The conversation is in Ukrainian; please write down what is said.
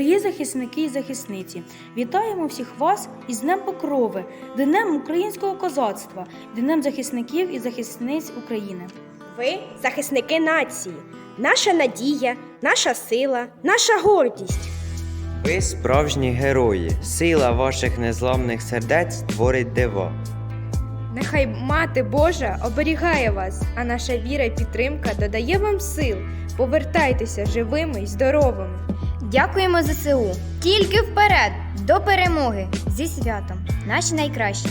і захисниці. Вітаємо всіх вас із Днем Покрови, Днем українського козацтва, Днем захисників і захисниць України. Ви захисники нації, наша надія, наша сила, наша гордість. Ви справжні герої. Сила ваших незламних сердець творить дива. Нехай Мати Божа оберігає вас, а наша віра і підтримка додає вам сил. Повертайтеся живими й здоровими. Дякуємо ЗСУ. Тільки вперед до перемоги зі святом, наші найкращі.